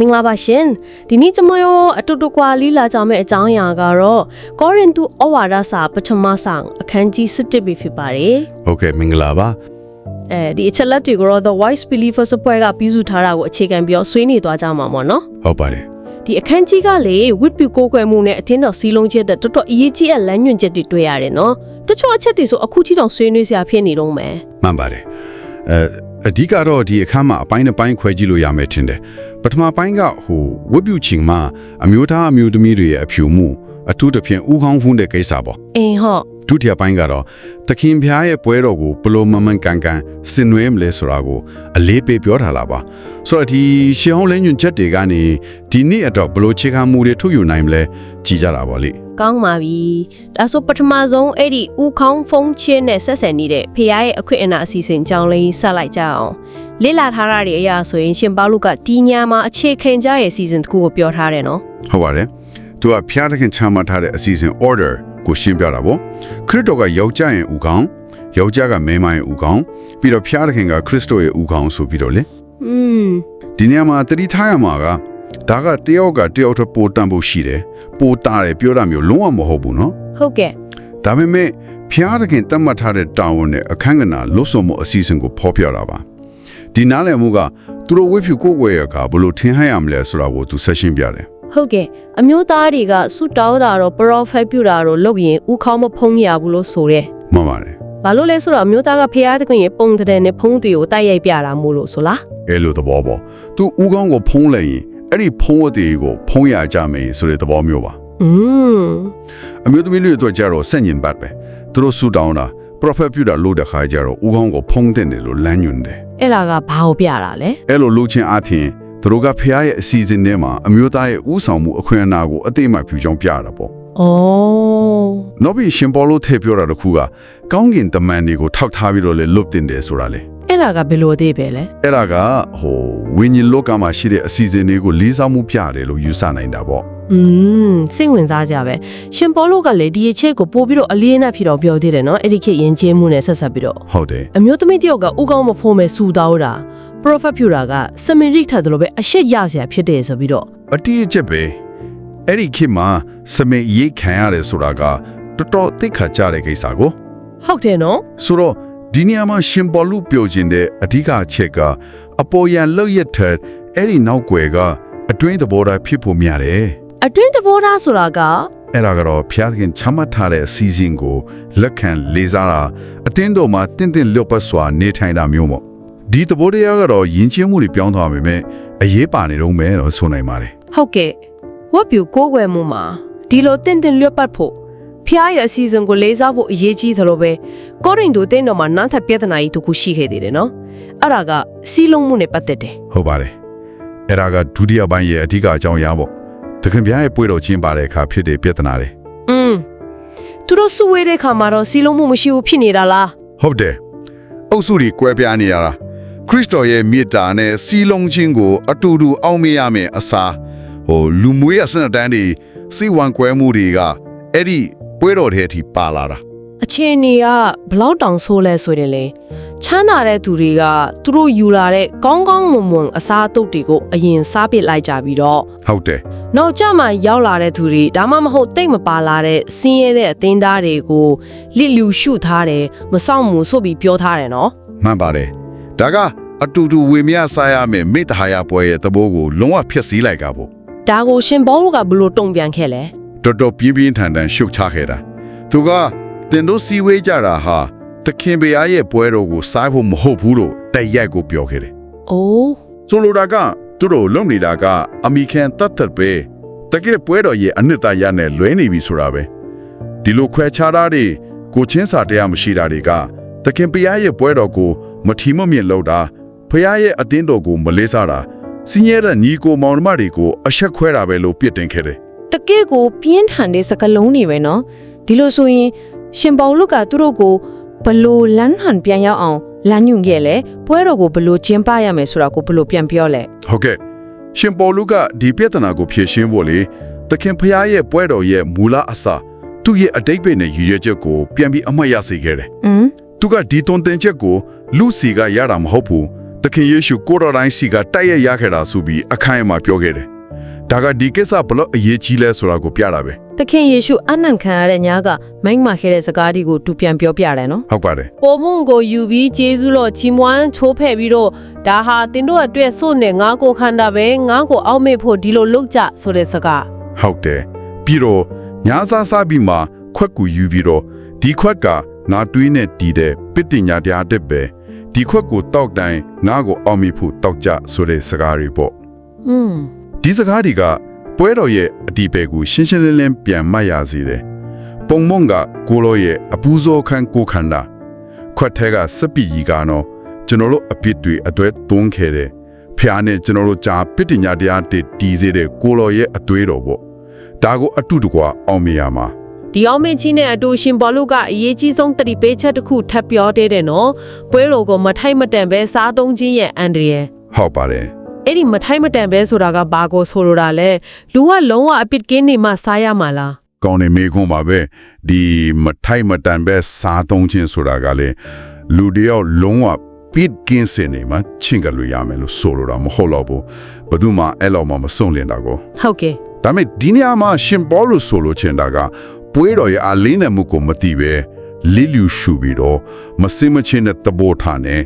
မင်္ဂလာပါရှင်ဒီနေ့ကျွန်မရောအတူတူကွာလီလာကြမယ့်အကြောင်းအရာကတော့ကောရိန္သုဩဝါဒစာပထမဆောင်အခန်းကြီး17ပဲဖြစ်ပါတယ်ဟုတ်ကဲ့မင်္ဂလာပါအဲဒီအချက်လက်တွေကိုတော့ The Wise Believers အဖွဲ့ကပြုစုထားတာကိုအခြေခံပြီးတော့ဆွေးနွေးသွားကြမှာပေါ့နော်ဟုတ်ပါတယ်ဒီအခန်းကြီးကလေဝိပ္ပူကိုးကွယ်မှုနဲ့အထင်းတော်စီးလုံးချက်တဲ့တော်တော်အရေးကြီးတဲ့လမ်းညွှန်ချက်တွေတွေ့ရတယ်နော်တချို့အချက်တွေဆိုအခုထိတောင်ဆွေးနွေးစရာဖြစ်နေတော့မယ်မှန်ပါတယ်အဲ အဓိကတော့ဒီအခန်းမှာအပိုင်းတစ်ပိုင်းခွဲကြည့်လို့ရမယ်ထင်တယ်ပထမပိုင်းကဟိုဝတ်ပြုခြင်းမှာအမျိုးသားအမျိုးသမီးတွေရဲ့အဖြူမှုအထူးသဖြင့်ဥကောင်းဖုံးတဲ့ကိစ္စပေါ့အင်းဟော့ဒုတိယပိုင်းကတော့တခင်ဖျားရဲ့ပွဲတော်ကိုဘယ်လိုမမှန်ကန်ကန်ဆင်နွှဲမလဲဆိုတာကိုအလေးပေးပြောထားလာပါဆိုတော့ဒီရှေးဟောင်းလဲညွန်ချက်တွေကနေဒီနေ့အတော့ဘယ်လိုခြေခံမှုတွေထုတ်ယူနိုင်မလဲကြည်ကြတာပေါ့လေ ကောင်းပါပြီဒါဆိုပထမဆုံးအဲ့ဒီဥခေါင်းဖုံးချင်းနဲ့ဆက်ဆံနေတဲ့ဖရားရဲ့အခွင့်အနာအစီအစဉ်ကြောင်းလေးဆက်လိုက်ကြအောင်လေ့လာထားတာတွေအရာဆိုရင်ရှင်ပေါလုကဒီညမှာအခြေခံကြရဲ့ season တစ်ခုကိုပြောထားတယ်နော်ဟုတ်ပါတယ်သူကဖျားသခင်ချမှတ်ထားတဲ့အစီအစဉ် order ကိုရှင်းပြတာပေါ့ခရစ်တော်ကယောက်ျားရဲ့ဥကောင်းယောက်ျားကမိန်းမရဲ့ဥကောင်းပြီးတော့ဖျားသခင်ကခရစ်တော်ရဲ့ဥကောင်းဆိုပြီးတော့လေอืมဒီနေရာမှာတတိထားရမှာက ဒါကတယောက်ကတယောက်ထပ်ပိုတန်ဖို့ရှိတယ်ပိုတာတယ်ပြောတာမျိုးလုံးဝမဟုတ်ဘူးနော်ဟုတ်ကဲ့ဒါပေမဲ့ဖျားသခင်တတ်မှတ်ထားတဲ့တာဝန်နဲ့အခန်းကဏ္ဍလွတ်ဆုံမှုအစီအစဉ်ကိုဖော်ပြတာပါဒီနားလည်မှုကသူတို့ဝိဖြူကိုယ်ွယ်ရကဘလို့ထင်ဟရမလဲဆိုတာကိုသူဆက်ရှင်းပြတယ်ဟုတ်ကဲ့အမျိုးသားတွေကဆုတောင်းတာတော့ prophet ပြုတာတော့လုပ်ရင်ဥခေါင်းမဖုံးရဘူးလို့ဆိုတယ်မှန်ပါတယ်ဘာလို့လဲဆိုတော့အမျိုးသားကဖရားသခင်ရဲ့ပုံတဲ့နဲ့ဖုံးတွေကိုတိုက်ရိုက်ပြတာမို့လို့ဆိုလားအဲလိုသဘောပေါ့သူဥကောင်းကိုဖုံးလိုက်ရင် အဲ့ဒီဖုံးအသေးကိုဖုံးရကြမယ်ဆိုတဲ့သဘောမျိုးပါอืมအမျိုးသမီးတွေအတွက်ကြတော့ဆန့်ကျင်ဘတ်ပဲသူတို့ဆူတောင်းတာ prophet ပြုတာလို့တဲ့ခါကျတော့ဥကောင်းကိုဖုံးတဲ့တယ်လို့လမ်းညွှန်တယ်အဲ့ဒါကဘာကိုပြတာလဲအဲ့လိုလုပ်ခြင်းအပြင်သူတို့ကဖះရဲ့အစီအစဉ်ထဲမှာအမျိုးသားရဲ့ဥဆောင်မှုအခွင့်အနာကိုအသိမှပြုကြောင်းပြတာပေါ့ဩနောက်ပြီးရှင်ပေါလုထည့်ပြောတာတစ်ခုကကောင်းကင်တမန်တွေကိုထောက်ထားပြီးတော့လေလွတ်တင်တယ်ဆိုတာလေ အဲ့ဒါကဘယ်လိုအသေးပဲလဲအဲ့ဒါကဟိုဝိညာဉ်လောကမှာရှိတဲ့အစီအစဉ်တွေကိုလေးစားမှုပြတယ်လို့ယူဆနိုင်တာပေါ့อืมစိတ်ဝင်စားကြပဲရှင်ပေါလုကလည်းဒီအချက်ကိုပို့ပြီးတော့အလေးအနက်ဖြစ်တော့ပြောသေးတယ်နော်အဲ့ဒီခေတ်ယဉ်ကျေးမှုနဲ့ဆက်ဆက်ပြီးတော့ဟုတ်တယ်အမျိုးသမီးတယောက်ကဥကောင်းမဖိုးမဲ့စူတောင်းတာ prophet ဖြူတာကစမင်ရိထတ်တယ်လို့ပဲအရှက်ရစရာဖြစ်တယ်ဆိုပြီးတော့အတိအကျက်ပဲအဲ့ဒီခေတ်မှာစမေရေးခံရတယ်ဆိုတာကတော်တော်သိခါကြတဲ့ကိစ္စကိုဟုတ်တယ်နော်ဆိုတော့ ဒီနေရာမှာရှင်ပေါ်လူပြောခြင်းတဲ့အဓိကအချက်ကအပေါ်ယံလောက်ရတဲ့အဲ့ဒီနောက်ွယ်ကအတွင်းသဘောထားဖြစ်ဖို့များတယ်အတွင်းသဘောထားဆိုတာကအဲ့ဒါကတော့ဖျားခင်ချမှတ်ထားတဲ့အစီအစဉ်ကိုလက်ခံလေးစားတာအတင်းတော်မှာတင့်တင့်လျော့ပတ်စွာနေထိုင်တာမျိုးပေါ့ဒီသဘောတရားကတော့ယဉ်ကျေးမှုတွေပြောင်းသွားပေမဲ့အရေးပါနေတော့မယ်လို့ဆိုနိုင်ပါတယ်ဟုတ်ကဲ့ဝတ်ပြူကိုးကွယ်မှုမှာဒီလိုတင့်တင့်လျက်ပတ်ဖို့ ဖျားရဲ့အစီအစဉ်ကိုလေးစားဖို့အရေးကြီးသလိုပဲကိုရင်တို့တင်းတော်မှာနားထပ်ပြဿနာကြီးတစ်ခုရှိခဲ့သေးတယ်နော်အဲ့ဒါကစီးလုံးမှုနဲ့ပတ်သက်တယ်ဟုတ်ပါတယ်အဲ့ဒါကဒုတိယပိုင်းရဲ့အဓိကအကြောင်းအရာပေါ့တခင်ဗျားရဲ့ပွေတော်ချင်းပါတဲ့အခါဖြစ်တဲ့ပြဿနာတွေอืมသူတို့စုဝေးတဲ့ခါမှာတော့စီးလုံးမှုမရှိဘူးဖြစ်နေတာလားဟုတ်တယ်အုပ်စုတွေကွဲပြားနေရတာခရစ်တော်ရဲ့မေတ္တာနဲ့စီလုံးချင်းကို အတူတူအောင်မေ့ရမယ်အစားဟိုလူမွေးအစနတန်းတွေစီဝန်ကွဲမှုတွေကအဲ့ဒီ ပွဲတော်ထဲအထိပါလာတာအခြေအနေကဘလောက်တောင်ဆိုးလဲဆိုရင်လေချမ်းသာတဲ့သူတွေကသူတို့ယူလာတဲ့ကောင်းကောင်းမွန်မွန်အစားအသောက်တွေကိုအရင်စားပစ်လိုက်ကြပြီးတော့ဟုတ်တယ်နောက်ကျမှရောက်လာတဲ့သူတွေဒါမှမဟုတ်တိတ်မပါလာတဲ့စင်းရဲတဲ့အသင်းသားတွေကိုလစ်လူရှုထားတယ်မဆောင်မှုဆိုပြီးပြောထားတယ်နော်မှန်ပါတယ်ဒါကအတူတူဝေမျှစားရမယ်မေတ္တာဟာပွဲရဲ့သဘောကိုလုံးဝဖျက်ဆီးလိုက်ကပေါ့ဒါကိုရှင်ဘောကဘလို့တုံ့ပြန်ခဲ့လဲ တော်တော်ပြင်းပြင်းထန်ထန်ရှုတ်ချခဲ့တာသူကတင်တို့စီဝေးကြတာဟာတခင်ဗျာရဲ့ပွဲတော်ကိုစားဖို့မဟုတ်ဘူးလို့တိုက်ရိုက်ကိုပြောခဲ့တယ်။အိုးဆိုလိုတာကသူတို့လုံနေတာကအမိခံတတ်တတ်ပဲတကယ်ပွဲတော်ရဲ့အနှစ်သာရနဲ့လွဲနေပြီဆိုတာပဲဒီလိုခွဲခြားတာတွေကိုချင်းစာတရားမရှိတာတွေကတခင်ဖရားရဲ့ပွဲတော်ကိုမထီမမြင့်လောက်တာဖရားရဲ့အတင်းတော်ကိုမလေးစားတာစင်းရဲတဲ့ညီကိုမောင်နှမတွေကိုအဆက်ခွဲတာပဲလို့ပြစ်တင်ခဲ့တယ် တကယ့်ကိုပြင်းထန်တဲ့စကလုံးတွေပဲနော်ဒီလိုဆိုရင်ရှင်ပေါလုကသူတို့ကိုဘလို့လန်းဟန်ပြန်ရောက်အောင်လမ်းညွှန်ခဲ့လဲပွဲတော်ကိုဘလို့ကျင်းပရမယ်ဆိုတာကိုဘလို့ပြန်ပြောလဲဟုတ်ကဲ့ရှင်ပေါ်လူကဒီပြဿနာကိုဖြေရှင်းဖို့လေတခင်ဖရားရဲ့ပွဲတော်ရဲ့မူလအစသူ့ရဲ့အတိတ်ပဲနဲ့ရည်ရွယ်ချက်ကိုပြန်ပြီးအမှတ်ရစေခဲ့တယ်อืมသူကဒီတွန်တင်ချက်ကိုလူစီကရတာမဟုတ်ဘူးတသခင်ယေရှုကိုတော်တိုင်းစီကတိုက်ရရခဲ့တာဆိုပြီးအခိုင်အမာပြောခဲ့တယ် ဒါကဒီကိစ္စဘလို့အရေးကြီးလဲဆိုတာကိုပြတာပဲသခင်ယေရှုအနံ့ခံရတဲ့ညကမိန့်မခဲ့တဲ့စကားဒီကိုသူပြန်ပြောပြတယ်နော်ဟုတ်ပါတယ်ကိုမွန်ကိုယူပြီးဂျေဇုလို့ချီးမွမ်းချိုးဖဲ့ပြီးတော့ဒါဟာတင်တို့အတွက်ဆို့နေငါကိုခန္ဓာပဲငါကိုအောက်မေ့ဖို့ဒီလိုလုပ်ကြဆိုတဲ့စကားဟုတ်တယ်ပြီးတော့ညာစားစားပြီးမှခွက်ကူယူပြီးတော့ဒီခွက်ကငါတွေးနဲ့တီးတဲ့ပစ်တင်ညာတရားတက်ပဲဒီခွက်ကိုတောက်တိုင်းငါကိုအောင်မိဖို့တောက်ကြဆိုတဲ့စကားတွေပေါ့อืม ဒီစကားတွေကပွဲတော်ရဲ့အတီးပဲကိုရှင်းရှင်းလင်းလင်းပြန်မှတ်ရစေတယ်ပုံမုံကကိုလိုရဲ့အပူဇော်ခန်းကိုခန္ဓာခွက်ထဲကစပီကြီးကတော့ကျွန်တော်တို့အပြစ်တွေအတွေ့သွန်းခဲ့တယ်ဖျားနဲ့ကျွန်တော်တို့ကြာပစ်တင်ညာတရားတည်တည်စေတဲ့ကိုလိုရဲ့အတွေ့တော်ပေါ့ဒါကိုအတုတကွအောင်မြင်ရမှာဒီအောင်မင်းကြီးနဲ့အတူရှင်ဘောလုကအရေးကြီးဆုံးတတိပေးချက်တစ်ခုထပ်ပြောသေးတယ်နော်ပွဲတော်ကိုမထိုက်မတန်ပဲစားသုံးခြင်းရဲ့အန်ဒရီယယ်ဟုတ်ပါတယ် အဲ့ဒီမထိုက်မတန်ပဲဆိုတာကဘာကိုဆိုလိုတာလဲလူကလုံးဝအပစ်ကင်းနေမှစားရမှာလားကောင်းနေမေခွန်းပါပဲဒီမထိုက်မတန်ပဲစားသုံးခြင်းဆိုတာကလေလူတယောက်လုံးဝပစ်ကင်းစင်နေမှာချင်းကလို့ရမယ်လို့ဆိုလိုတာမဟုတ်တော့ဘူးဘယ်သူမှအဲ့လိုမှမစုံလင်တာကိုဟုတ်ကဲ့ဒါပေမဲ့ဒီနေရာမှာရှင်ပေါလို့ဆိုလိုချင်တာကပွဲတော်ရဲ့အလင်းနဲ့မှုကိုမတိပဲ လီလျူရှူပြီးတော့မစင်မချင်းတဲ့တဘောထားနဲ့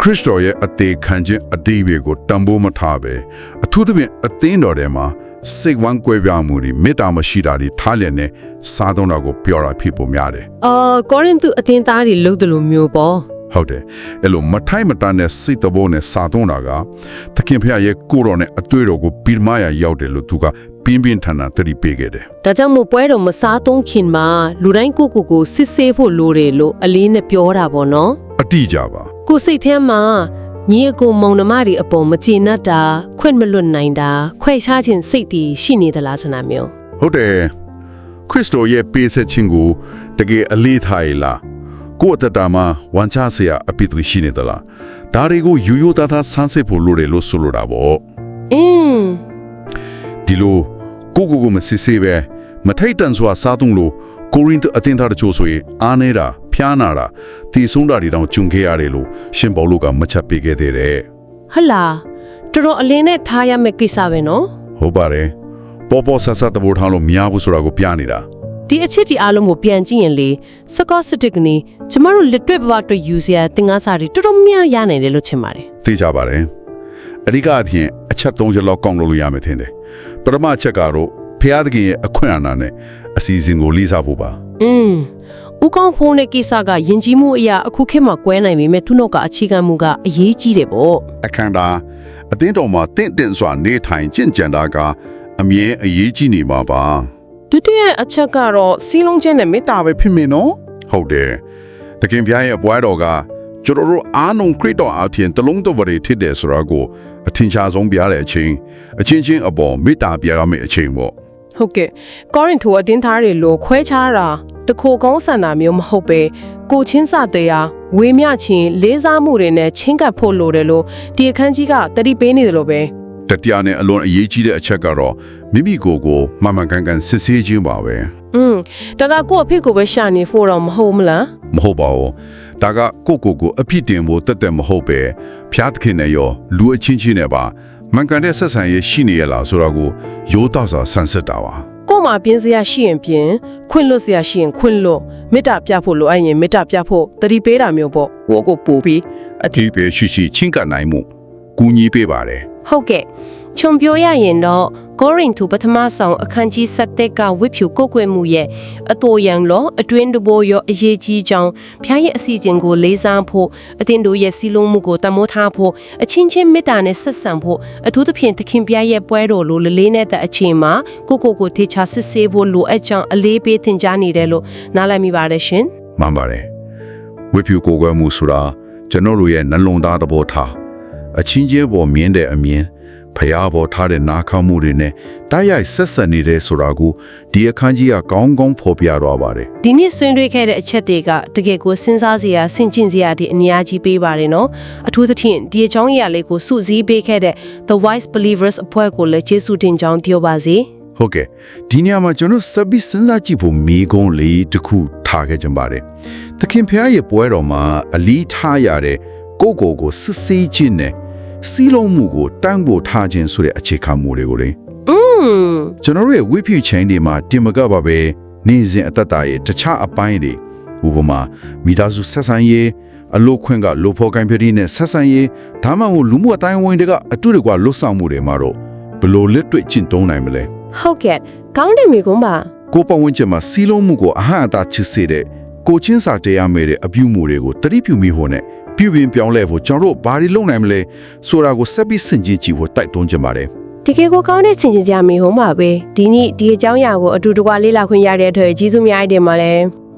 ခရစ်တော်ရဲ့အသေးခံခြင်းအတိဘေကိုတန်ဖိုးမထားပဲအထူးသဖြင့်အသင်းတော်ထဲမှာစိတ်ဝမ်းကွဲပြားမှုတွေမေတ္တာမရှိတာတွေထားလျက်နဲ့စားသုံးတာကိုပြောတာဖြစ်ပုံများတယ်အာကောရင်သူအတင်းသားတွေလှုပ်တယ်လို့မျိုးပေါ့ ဟုတ်တယ်အဲ့လိုမထိုက်မတန်တဲ့စိတ်တဘောနဲ့စားသုံးတာကသခင်ဖခင်ရဲ့ကိုယ်တော်နဲ့အတွေ့တော်ကိုပြီးမရရောက်တယ်လို့သူကပြင်းပြင်းထန်ထန်သတိပေးခဲ့တယ်ဒါကြောင့်မို့ပွဲတော်မစားသုံးခင်မှာလူတိုင်းကိုယ့်ကိုယ်ကိုစစ်ဆေးဖို့လိုတယ်လို့အလေးနဲ့ပြောတာပေါ့နော်အတိကြပါကိုယ်စိတ်ထဲမှာညီအကိုမောင်နှမတွေအပေါ်မကျေနပ်တာခွင့်မလွတ်နိုင်တာခွဲခြားခြင်းစိတ်တွေရှိနေသလားစနာမျိုးဟုတ်တယ်ခရစ်တော်ရဲ့ပေးဆက်ခြင်းကိုတကယ်အလေးထားရလား ကိုယ့်အတ္တမှာဝန်ချစရာအပြစ်တွေရှိနေသလားဒါတွေကိုယူယူသားသားဆန်းစစ်ဖို့လိုတယ်လို့ဆိုလိုတာပေါ့อืมဒီလိုကိုယ့်ကိုယ်ကိုမစစ်ဆေးပဲမထိတ်တန့်စွာစားသုံးလို့ကိုရင်တအသင်သားတချို့ဆိုရင်အားနေတာဖျားနာတာတီဆုံးတာတွေတောင်ဂျုံခဲ့ရတယ်လို့ရှင်ပေါလုကမချက်ပေးခဲ့သေးတယ်ဟလာတော်တော်အလင်းနဲ့ထားရမယ့်ကိစ္စပဲနော်ဟုတ်ပါတယ်ပေါ်ပေါ်ဆဆတဘောထားလို့မရဘူးဆိုတာကိုပြနေတာ ဒီအချစ်ဒီအားလုံးကိုပြန်ကြည့်ရင်လေစကော့စတစ်ကနေကျမတို့လက်တွေ့ဘဝအတွက်ယူစရာသင်ခန်းစာတွေတော်တော်များများရနိုင်တယ်လို့ထင်ပါတယ်သိကြပါတယ်အဓိကအဖြစ်အချက်၃ချက်လောက်ကောင်းလို့လို့ရမယ်ထင်တယ်ပထမအချက်ကတော့ဖျားသခင်ရဲ့အခွင့်အာဏာနဲ့အစီအစဉ်ကိုလေးစားဖို့ပါอืมဦးကောင်းဖုန်းတဲ့ကိစ္စကယဉ်ကျေးမှုအရာအခုခေတ်မှာကွဲနိုင်ပေမဲ့သူတို့ကအခြေခံမှုကအရေးကြီးတယ်ပေါ့အခန္ဓာအသင်းတော်မှာတင့်တင့်စွာနေထိုင်ကျင့်ကြံတာကအမြဲအရေးကြီးနေမှာပါ ဒုတိယအချက်ကတော့စီးလုံးချင်းနဲ့မေတ္တာပဲဖြစ်မယ်နော်ဟုတ်တယ်တခင်ဖျားရဲ့ဘွားတော်ကကျွန်တော်တို့အားလုံးခရစ်တော်အပြင်တလုံးတော်ဝရထစ်တယ်ဆိုတာကိုအထင်ရှားဆုံးပြတဲ့အချိန်အချင်းချင်းအပေါ်မေတ္တာပြရမယ့်အချိန်ပေါ့ဟုတ်ကဲ့ကောရင်ထိုအတင်းသားတွေလို့ခွဲခြားတာတခိုကောင်းဆန္ဒမျိုးမဟုတ်ပဲကိုချင်းစာတရားဝေမျှချင်းလေးစားမှုတွေနဲ့ချင်းကပ်ဖို့လိုတယ်လို့ဒီအခန်းကြီးကတတိပေးနေတယ်လို့ပဲ တတိယနဲ့အလွန်အရေးကြီးတဲ့အချက်ကတော့မိမိကိုယ်ကိုမှန်မှန်ကန်ကန်စစ်ဆေးခြင်းပါပဲอืมဒါကကိုယ့်အဖေကိုပဲရှာနေဖို့တော့မဟုတ်မလားမဟုတ်ပါဘူးဒါကကိုယ့်ကိုယ်ကိုအဖြစ်တင်ဖို့တက်တက်မဟုတ်ပဲဖျားသခင်နဲ့ရောလူအချင်းချင်းနဲ့ပါမှန်ကန်တဲ့ဆက်ဆံရေးရှိနေရလားဆိုတော့ကိုရိုးသားစွာဆန်းစစ်တာပါကို့မှာပြင်းစရာရှိရင်ပြင်းခွင့်လွတ်စရာရှိရင်ခွင့်လွတ်မေတ္တာပြဖို့လိုအပ်ရင်မေတ္တာပြဖို့တတိပေးတာမျိုးပေါ့ကိုယ့်ကိုပူပြီးအတိပဲရှိရှိချင်းကပ်နိုင်မှုကူညီပေးပါတယ် ဟုတ်ကဲ့ခြုံပြောရရင်တော့ကောရင်သူပထမဆောင်အခန်းကြီး7တက်ကဝိဖြူကိုယ်ကွယ်မှုရဲ့အတော်ရန်လောအတွင်းတဘောရောအရေးကြီးကြောင်းဖျားရဲ့အစီအစဉ်ကိုလေးစားဖို့အတင်တို့ရဲ့စီလုံးမှုကိုတမိုးထားဖို့အချင်းချင်းမေတ္တာနဲ့ဆက်ဆံဖို့အထူးသဖြင့်သခင်ပြရဲ့ပွဲတော်လိုလလေးနဲ့တဲ့အချိန်မှာကိုကိုကိုထေချာစစ်ဆေးဖို့လိုအပ်ကြောင်းအလေးပေးသင်ကြားနေတယ်လို့နားလည်မိပါတယ်ရှင်မှန်ပါတယ်ဝိဖြူကိုယ်ကွယ်မှုဆိုတာကျွန်တော်တို့ရဲ့နှလုံးသားသဘောထား အချင်းချင်းပေါ်မြင်တဲ့အမြင်ဖျားပေါ်ထားတဲ့နာခံမှုတွေနဲ့တိုက်ရိုက်ဆက်ဆက်နေတဲ့ဆိုတာကိုဒီအခန်းကြီးကကောင်းကောင်းဖော်ပြတော့ပါတယ်ဒီနေ့ဆွေးနွေးခဲ့တဲ့အချက်တွေကတကယ်ကိုစဉ်းစားစရာဆင်ကျင်စရာတွေအများကြီးပေးပါတယ်နော်အထူးသဖြင့်ဒီအကြောင်းအရာလေးကိုစုစည်းပေးခဲ့တဲ့ The Wise Believers အဖွဲ့ကိုလည်းကျေးဇူးတင်ကြောင်းပြောပါစေဟုတ်ကဲ့ဒီနေရာမှာကျွန်တော်စပ်ပြီးစဉ်းစားကြည့်ဖို့မိကုံးလေးတစ်ခုထားခဲ့ကြပါတယ်သခင်ဖျားရဲ့ပွဲတော်မှာအလီထားရတဲ့ကိုယ့်ကိုယ်ကိုစစ်ဆေးခြင်းနဲ့ စီးလုံးမှုကိုတန်းဖို့ထားခြင်းဆိုတဲ့အခြေခံမှုတွေကိုလေอืมကျွန်တော်တို့ရဲ့ဝိဖြူချင်းတွေမှာတင်မကပါပဲနေစဉ်အသက်တာရဲ့တခြားအပိုင်းတွေဥပမာမိသားစုဆက်ဆံရေးအလို့ခွင့်ကလိုဖို့ကိုင်းပြည့်နဲ့ဆက်ဆံရေးဒါမှမဟုတ်လူမှုအတိုင်းအဝန်တွေကအတူတကွလွတ်ဆောင်မှုတွေမှာတော့ဘယ်လို့လက်တွေ့ကျင့်သုံးနိုင်မလဲဟုတ်ကဲ့ကောင်းတယ်မိကုန်းပါကိုယ်ပတ်ဝန်းကျင်မှာစီးလုံးမှုကိုအဟံအတာချစ်စေတဲ့ကိုချင်းစာတရားမဲ့တဲ့အပြုမှုတွေကိုတတိပြုမိဖို့နဲ့ ပြုပြင်ပြောင်းလဲဖို့ကျွန်တော်တို့ဘာတွေလုပ်နိုင်မလဲဆိုတာကိုဆက်ပြီးဆင်ခြင်ကြည့်ဖို့တိုက်တွန်းကြပါတယ်တကယ်ကိုကောင်းတဲ့ဆင်ခြင်ကြမိကုန်းပါပဲဒီနေ့ဒီအကြောင်းအရာကိုအတူတကွလေ့လာခွင့်ရတဲ့အတွက်ကျေးဇူးများတင်ပါတယ်